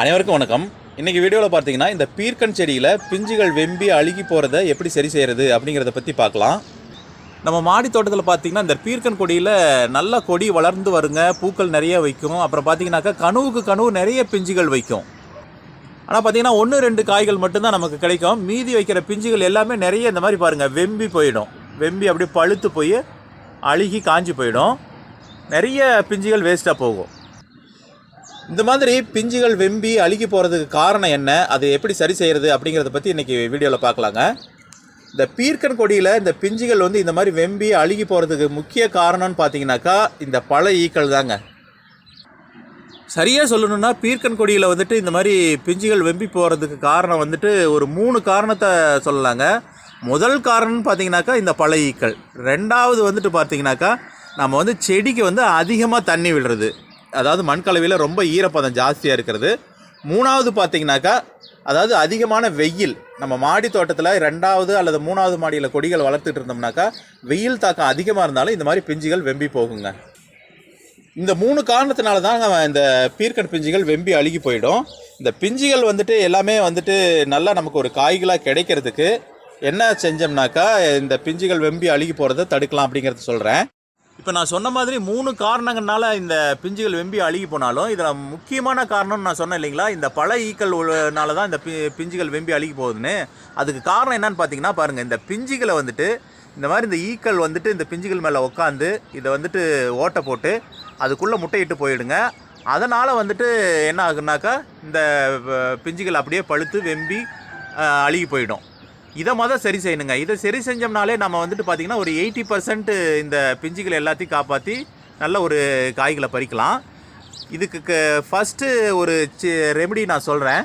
அனைவருக்கும் வணக்கம். இன்றைக்கி வீடியோவில் பார்த்தீங்கன்னா இந்த பீர்க்கன் செடியில் பிஞ்சுகள் வெம்பி அழுகி போகிறத எப்படி சரி செய்கிறது அப்படிங்கிறத பற்றி பார்க்கலாம். நம்ம மாடி தோட்டத்தில் பார்த்திங்கன்னா இந்த பீர்க்கன் கொடியில் நல்ல கொடி வளர்ந்து வருங்க. பூக்கள் நிறைய வைக்கும். அப்புறம் பார்த்தீங்கன்னாக்கா கனவுக்கு கனவு நிறைய பிஞ்சுகள் வைக்கும். ஆனால் பார்த்திங்கன்னா ஒன்று ரெண்டு காய்கள் மட்டும்தான் நமக்கு கிடைக்கும். மீதி வைக்கிற பிஞ்சுகள் எல்லாமே நிறைய இந்த மாதிரி பாருங்கள் வெம்பி போயிடும். வெம்பி அப்படியே பழுத்து போய் அழுகி காஞ்சி போயிடும். நிறைய பிஞ்சுகள் வேஸ்ட்டாக போகும். இந்த மாதிரி பிஞ்சுகள் வெம்பி அழுகி போகிறதுக்கு காரணம் என்ன? அது எப்படி சரி செய்கிறது அப்படிங்கிறத பற்றி இன்றைக்கி வீடியோவில் பார்க்கலாங்க. இந்த பீர்க்கன் கொடியில் இந்த பிஞ்சுகள் வந்து இந்த மாதிரி வெம்பி அழுகி போகிறதுக்கு முக்கிய காரணம்னு பார்த்தீங்கன்னாக்கா இந்த பழ ஈக்கள் தாங்க. சரியாக சொல்லணும்னா பீர்க்கன் கொடியில் வந்துட்டு இந்த மாதிரி பிஞ்சுகள் வெம்பி போகிறதுக்கு காரணம் வந்துட்டு ஒரு மூணு காரணத்தை சொல்லலாங்க. முதல் காரணம்னு பார்த்தீங்கன்னாக்கா இந்த பழ ஈக்கள். ரெண்டாவது வந்துட்டு பார்த்தீங்கன்னாக்கா நம்ம வந்து செடிக்கு வந்து அதிகமாக தண்ணி விடுறது. அதாவது மண்கலவையில் ரொம்ப ஈரப்பதம் ஜாஸ்தியாக இருக்கிறது. மூணாவது பார்த்தீங்கன்னாக்கா அதாவது அதிகமான வெயில் நம்ம மாடி தோட்டத்தில் ரெண்டாவது அல்லது மூணாவது மாடியில் கொடிகள் வளர்த்துட்டு இருந்தோம்னாக்கா வெயில் தாக்கம் அதிகமாக இருந்தாலும் இந்த மாதிரி பிஞ்சுகள் வெம்பி போகுங்க. இந்த மூணு காரணத்தினால தான் இந்த பீர்க்கன் பிஞ்சுகள் வெம்பி அழுகி போயிடும். இந்த பிஞ்சுகள் வந்துட்டு எல்லாமே வந்துட்டு நல்லா நமக்கு ஒரு காய்களாக கிடைக்கிறதுக்கு என்ன செஞ்சோம்னாக்கா இந்த பிஞ்சுகள் வெம்பி அழுகி போகிறத தடுக்கலாம் அப்படிங்கிறத சொல்கிறேன் இப்போ நான் சொன்ன மாதிரி மூணு காரணங்கள்னால இந்த பிஞ்சுகள் வெம்பி அழுகி போனாலும் இதில் முக்கியமான காரணம்னு நான் சொன்னேன் இல்லைங்களா? இந்த பழ ஈக்கள் உள்ளனால தான் இந்த பி பிஞ்சுகள் வெம்பி அழுகி போகுதுன்னு. அதுக்கு காரணம் என்னன்னு பார்த்தீங்கன்னா பாருங்கள் இந்த பிஞ்சுகளை வந்துட்டு இந்த மாதிரி இந்த ஈக்கள் வந்துட்டு இந்த பிஞ்சுகள் மேலே உட்காந்து இதை வந்துட்டு ஓட்டை போட்டு அதுக்குள்ளே முட்டையிட்டு போயிடுங்க. அதனால் வந்துட்டு என்ன ஆகுனாக்கா இந்த பிஞ்சுகள் அப்படியே பழுத்து வெம்பி அழுகி போயிடும். இதை மொதல் சரி செய்யணுங்க. இதை சரி செஞ்சோம்னாலே நம்ம வந்துட்டு பார்த்திங்கன்னா ஒரு எயிட்டி பர்சன்ட் இந்த பிஞ்சுகளை எல்லாத்தையும் காப்பாற்றி நல்ல ஒரு காய்களை பறிக்கலாம். இதுக்கு ஃபஸ்ட்டு ஒரு ரெமெடி நான் சொல்கிறேன்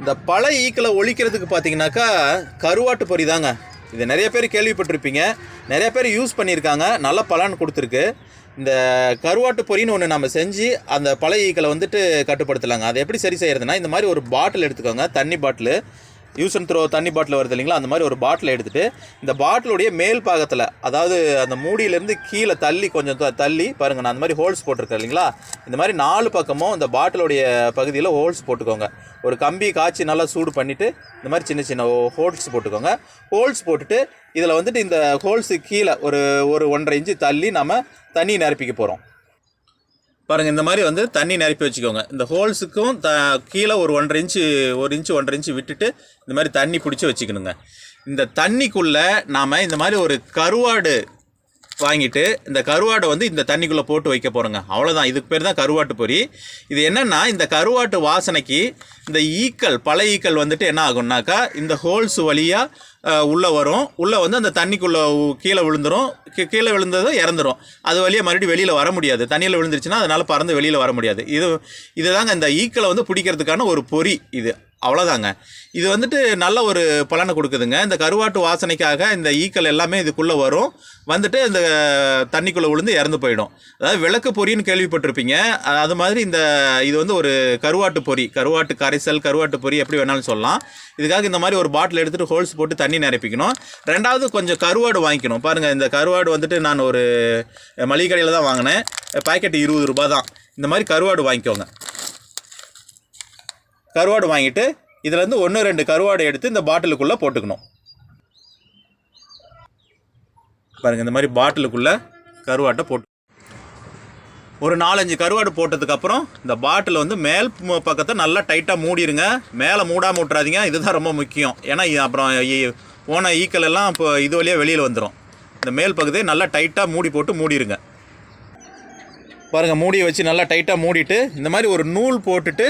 இந்த பழ ஈக்களை ஒழிக்கிறதுக்கு பார்த்தீங்கன்னாக்கா கருவாட்டு பொறி தாங்க. இதை நிறைய பேர் கேள்விப்பட்டிருப்பீங்க. நிறைய பேர் யூஸ் பண்ணியிருக்காங்க. நல்ல பலன் கொடுத்துருக்கு. இந்த கருவாட்டு பொறின்னு ஒன்று நம்ம செஞ்சு அந்த பழ ஈக்களை வந்துட்டு கட்டுப்படுத்தலாங்க. அதை எப்படி சரி செய்கிறதுனா இந்த மாதிரி ஒரு பாட்டில் எடுத்துக்கோங்க. தண்ணி பாட்டில் யூஸ் அண்ட் த்ரோ தண்ணி பாட்டில் வருது இல்லைங்களா? அந்த மாதிரி ஒரு பாட்டில் எடுத்துகிட்டு இந்த பாட்டிலுடைய மேல் பாகத்தில் அதாவது அந்த மூடியிலேருந்து கீழே தள்ளி கொஞ்சம் த- தள்ளி பாருங்கள் நான் அந்த மாதிரி ஹோல்ஸ் போட்டிருக்கேன் இல்லைங்களா? இந்த மாதிரி நாலு பக்கமும் இந்த பாட்டிலுடைய பகுதியில் ஹோல்ஸ் போட்டுக்கோங்க. ஒரு கம்பி காய்ச்சி நல்லா சூடு பண்ணிவிட்டு இந்த மாதிரி சின்ன சின்ன ஹோல்ஸ் போட்டுக்கோங்க. ஹோல்ஸ் போட்டுட்டு இதில் வந்துட்டு இந்த ஹோல்ஸுக்கு கீழே ஒரு ஒரு ஒன்றரை இன்ச்சு தள்ளி நம்ம தண்ணி நிரப்பிக்க போகிறோம் பாருங்கள் இந்த மாதிரி வந்து தண்ணி நிரப்பி வச்சுக்கோங்க. இந்த ஹோல்ஸுக்கும் த கீழே ஒரு ஒன்றரை இன்ச்சு ஒரு இன்ச்சு ஒன்றரை இன்ச்சு விட்டுட்டு இந்த மாதிரி தண்ணி பிடிச்சி வச்சுக்கணுங்க. இந்த தண்ணிக்குள்ளே நாம் இந்த மாதிரி ஒரு கருவாடு வாங்கிட்டு இந்த கருவாடை வந்து இந்த தண்ணிக்குள்ளே போட்டு வைக்க போகிறோங்க அவ்வளோதான் இதுக்கு பேர் தான் கருவாட்டு பொரி இது என்னென்னா இந்த கருவாட்டு வாசனைக்கு இந்த ஈக்கள் பல ஈக்கள் வந்துட்டு என்ன ஆகும்னாக்கா இந்த ஹோல்ஸ் வழியாக உள்ளே வரும். உள்ளே வந்து அந்த தண்ணிக்குள்ளே கீழே விழுந்துரும். கீ- கீழே விழுந்ததும் இறந்துடும் அது வழியாக மறுபடியும் வெளியில் வர முடியாது. தண்ணியில் விழுந்துருச்சுன்னா அதனால் பறந்து வெளியில் வர முடியாது. இது இதுதாங்க இந்த ஈக்களை வந்து பிடிக்கிறதுக்கான ஒரு பொறி இது. அவ்வளோதாங்க இது வந்துட்டு நல்ல ஒரு பலனை கொடுக்குதுங்க. இந்த கருவாட்டு வாசனைக்காக இந்த ஈக்கள் எல்லாமே இதுக்குள்ளே வரும். வந்துட்டு இந்த தண்ணிக்குள்ளே விழுந்து இறந்து போயிடும். அதாவது விளக்கு பொரின்னு கேள்விப்பட்டிருப்பீங்க. அது மாதிரி இந்த இது வந்து ஒரு கருவாட்டு பொரி. கருவாட்டு கரைசல் கருவாட்டு பொரி எப்படி வேணாலும் சொல்லலாம். இதுக்காக இந்த மாதிரி ஒரு பாட்டில் எடுத்துகிட்டு ஹோல்ஸ் போட்டு தண்ணி நிரப்பிக்கணும். ரெண்டாவது கொஞ்சம் கருவாடு வாங்கிக்கணும். பாருங்கள் இந்த கருவாடு வந்துட்டு நான் ஒரு மளிகை கடையில் தான் வாங்கினேன். பாக்கெட் இருபது ரூபா தான். இந்த மாதிரி கருவாடு வாங்கிக்கோங்க. கருவாடு வாங்கிட்டு இதுலேருந்து ஒன்று ரெண்டு கருவாடை எடுத்து இந்த பாட்டிலுக்குள்ளே போட்டுக்கணும். பாருங்கள் இந்த மாதிரி பாட்டிலுக்குள்ளே கருவாட்டை போட்டு ஒரு நாலஞ்சு கருவாடு போட்டதுக்கப்புறம் இந்த பாட்டில் வந்து மேல் பக்கத்தை நல்லா டைட்டாக மூடிடுங்க மேலே மூடாமல் விட்றாதீங்க இதுதான் ரொம்ப முக்கியம். ஏன்னா அப்புறம் போன ஈக்கள் எல்லாம் இப்போ இது வழியாக வெளியில் வந்துடும் இந்த மேல் பகுதியை நல்லா டைட்டாக மூடி போட்டு மூடிடுங்க பாருங்கள் மூடியை வச்சு நல்லா டைட்டாக மூடிட்டு இந்த மாதிரி ஒரு நூல் போட்டுட்டு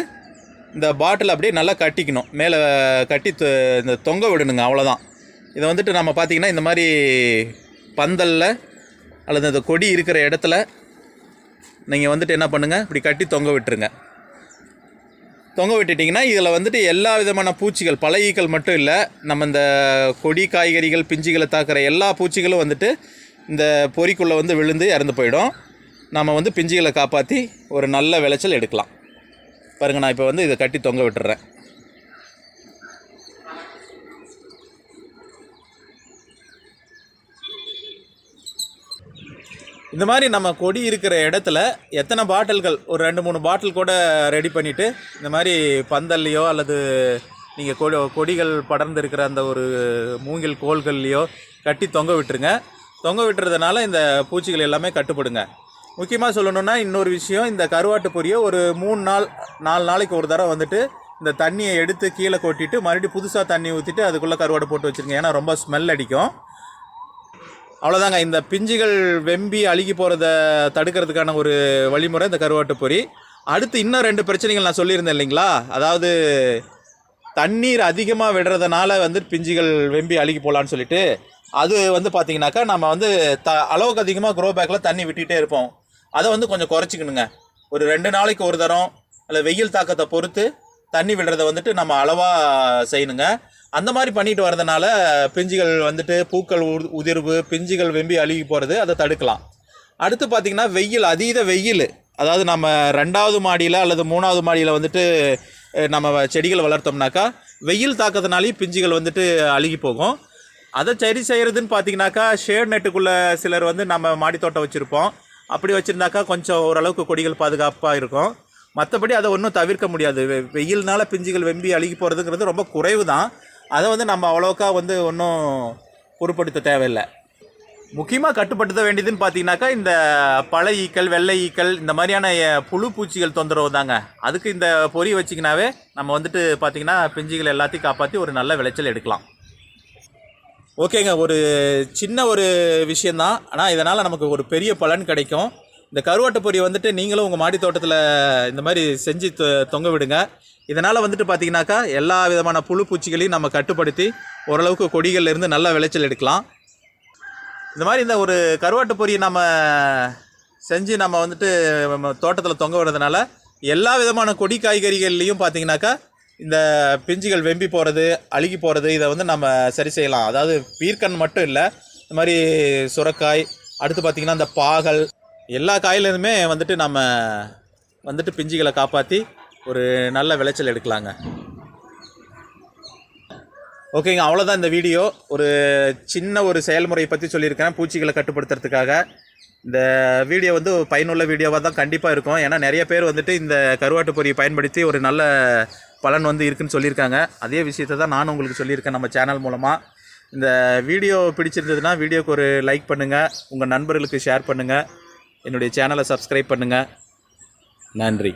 இந்த பாட்டில் அப்படியே நல்லா கட்டிக்கணும். மேலே கட்டி தொ- இந்த தொங்க விடணுங்க அவ்வளோதான். இதை வந்துட்டு நம்ம பார்த்திங்கன்னா இந்த மாதிரி பந்தலில் அல்லது இந்த கொடி இருக்கிற இடத்துல நீங்கள் வந்துட்டு என்ன பண்ணுங்கள் இப்படி கட்டி தொங்க விட்டுருங்க. தொங்க விட்டுட்டிங்கன்னா இதில் வந்துட்டு எல்லா விதமான பூச்சிகள் பல ஈக்கள் மட்டும் இல்லை நம்ம இந்த கொடி காய்கறிகள் பிஞ்சுகளை தாக்குற எல்லா பூச்சிகளும் வந்துட்டு இந்த பொறிக்குள்ளே வந்து விழுந்து இறந்து போயிடும். நம்ம வந்து பிஞ்சுகளை காப்பாற்றி ஒரு நல்ல விளைச்சல் எடுக்கலாம். பாருங்கள் நான் இப்போ வந்து இதை கட்டி தொங்க விட்டுறேன். இந்த மாதிரி நம்ம கொடி இருக்கிற இடத்துல எத்தனை பாட்டில்கள் ஒரு ரெண்டு மூணு பாட்டில் கூட ரெடி பண்ணிவிட்டு இந்த மாதிரி பந்தல்லையோ அல்லது நீங்கள் கொடி கொடிகள் படர்ந்து இருக்கிற அந்த ஒரு மூங்கில் கோல்கள்லையோ கட்டி தொங்க விட்டுருங்க. தொங்க விட்டுறதுனால இந்த பூச்சிகள் எல்லாமே கட்டுப்படுங்க. முக்கியமாக சொல்லணும்னா இன்னொரு விஷயம் இந்த கருவாட்டு பொரியை ஒரு மூணு நாள் நாலு நாளைக்கு ஒரு தடவை வந்துட்டு இந்த தண்ணியை எடுத்து கீழே கொட்டிட்டு மறுபடியும் புதுசாக தண்ணி ஊற்றிட்டு அதுக்குள்ளே கருவாடு போட்டு வச்சுருங்க. ஏன்னா ரொம்ப ஸ்மெல் அடிக்கும். அவ்வளோதாங்க இந்த பிஞ்சுகள் வெம்பி அழுகி போகிறத தடுக்கிறதுக்கான ஒரு வழிமுறை இந்த கருவாட்டு பொரி. அடுத்து இன்னும் ரெண்டு பிரச்சனைகள் நான் சொல்லியிருந்தேன் இல்லைங்களா? அதாவது தண்ணீர் அதிகமாக விடுறதுனால வந்து பிஞ்சுகள் வெம்பி அழுகி போகலான்னு சொல்லிட்டு அது வந்து பார்த்திங்கனாக்கா நம்ம வந்து த அளவுக்கு அதிகமாக க்ரோ பேக்கில் தண்ணி விட்டுகிட்டே இருப்போம். அதை வந்து கொஞ்சம் குறைச்சிக்கணுங்க. ஒரு ரெண்டு நாளைக்கு ஒரு தரம் இல்லை வெயில் தாக்கத்தை பொறுத்து தண்ணி விடுறதை வந்துட்டு நம்ம அளவாக செய்யணுங்க. அந்த மாதிரி பண்ணிட்டு வரதுனால பிஞ்சுகள் வந்துட்டு பூக்கள் உ- உதிர்வு பிஞ்சுகள் வெம்பி அழுகி போகிறது அதை தடுக்கலாம். அடுத்து பார்த்திங்கன்னா வெயில் அதீத வெயில். அதாவது நம்ம ரெண்டாவது மாடியில் அல்லது மூணாவது மாடியில் வந்துட்டு நம்ம செடிகள் வளர்த்தோம்னாக்கா வெயில் தாக்கத்தினாலேயும் பிஞ்சுகள் வந்துட்டு அழுகி போகும். அதை சரி செய்கிறதுன்னு பார்த்தீங்கன்னாக்கா ஷேட் நெட்டுக்குள்ளே சிலர் வந்து நம்ம மாடித்தோட்டம் வச்சுருப்போம். அப்படி வச்சுருந்தாக்கா கொஞ்சம் ஓரளவுக்கு கொடிகள் பாதுகாப்பாக இருக்கும். மற்றபடி அதை ஒன்றும் தவிர்க்க முடியாது. வெ- வெயில்னால பிஞ்சுகள் வெம்பி அழுகி போகிறதுங்கிறது ரொம்ப குறைவு தான் அதை வந்து நம்ம அவ்வளோக்கா வந்து ஒன்றும் பொருட்படுத்த தேவையில்லை. முக்கியமாக கட்டுப்படுத்த வேண்டியதுன்னு பார்த்தீங்கன்னாக்கா இந்த பழ ஈக்கள் வெள்ளை ஈக்கள் இந்த மாதிரியான புழு பூச்சிகள் தொந்தரவு தாங்க. அதுக்கு இந்த பொறி வச்சிங்கனாவே நம்ம வந்துட்டு பார்த்தீங்கன்னா பிஞ்சுகள் எல்லாத்தையும் காப்பாற்றி ஒரு நல்ல விளைச்சல் எடுக்கலாம். ஓகேங்க ஒரு சின்ன ஒரு விஷயந்தான் ஆனால் இதனால் நமக்கு ஒரு பெரிய பலன் கிடைக்கும். இந்த கருவாட்டு பொரி வந்துட்டு நீங்களும் உங்கள் மாடி தோட்டத்தில் இந்த மாதிரி செஞ்சு தொ- தொங்க விடுங்க. இதனால் வந்துட்டு பார்த்தீங்கன்னாக்கா எல்லா விதமான புழு பூச்சிகளையும் நம்ம கட்டுப்படுத்தி ஓரளவுக்கு கொடிகள்லேருந்து நல்ல விளைச்சல் எடுக்கலாம். இந்த மாதிரி இந்த ஒரு கருவாட்டு பொரியை நம்ம செஞ்சு நம்ம வந்துட்டு தோட்டத்தில் தொங்க விடுறதுனால எல்லா விதமான கொடி காய்கறிகள்லேயும் பார்த்தீங்கன்னாக்கா இந்த பிஞ்சுகள் வெம்பி போகிறது அழுகி போகிறது இதை வந்து நம்ம சரி செய்யலாம். அதாவது பீர்க்கன் மட்டும் இல்லை இந்த மாதிரி சுரக்காய் அடுத்து பார்த்திங்கன்னா இந்த பாகல் எல்லா காயிலேருந்துமே வந்துட்டு நம்ம வந்துட்டு பிஞ்சுகளை காப்பாற்றி ஒரு நல்ல விளைச்சல் எடுக்கலாங்க. ஓகேங்க அவ்வளோதான் இந்த வீடியோ. ஒரு சின்ன ஒரு செயல்முறையை பற்றி சொல்லியிருக்கேன் பூச்சிகளை கட்டுப்படுத்துறதுக்காக. இந்த வீடியோ வந்து பயனுள்ள வீடியோவாக தான் கண்டிப்பாக இருக்கும். ஏன்னா நிறைய பேர் வந்துட்டு இந்த கருவாட்டு பொரியை பயன்படுத்தி ஒரு நல்ல பலன் வந்து இருக்குன்னு சொல்லியிருக்காங்க. அதே விஷயத்தை தான் நானும் உங்களுக்கு சொல்லியிருக்கேன் நம்ம சேனல் மூலமாக இந்த வீடியோ பிடிச்சிருந்ததுன்னா வீடியோக்கு ஒரு லைக் பண்ணுங்கள் உங்கள் நண்பர்களுக்கு ஷேர் பண்ணுங்கள் என்னுடைய சேனலை சப்ஸ்கிரைப் பண்ணுங்கள் நன்றி.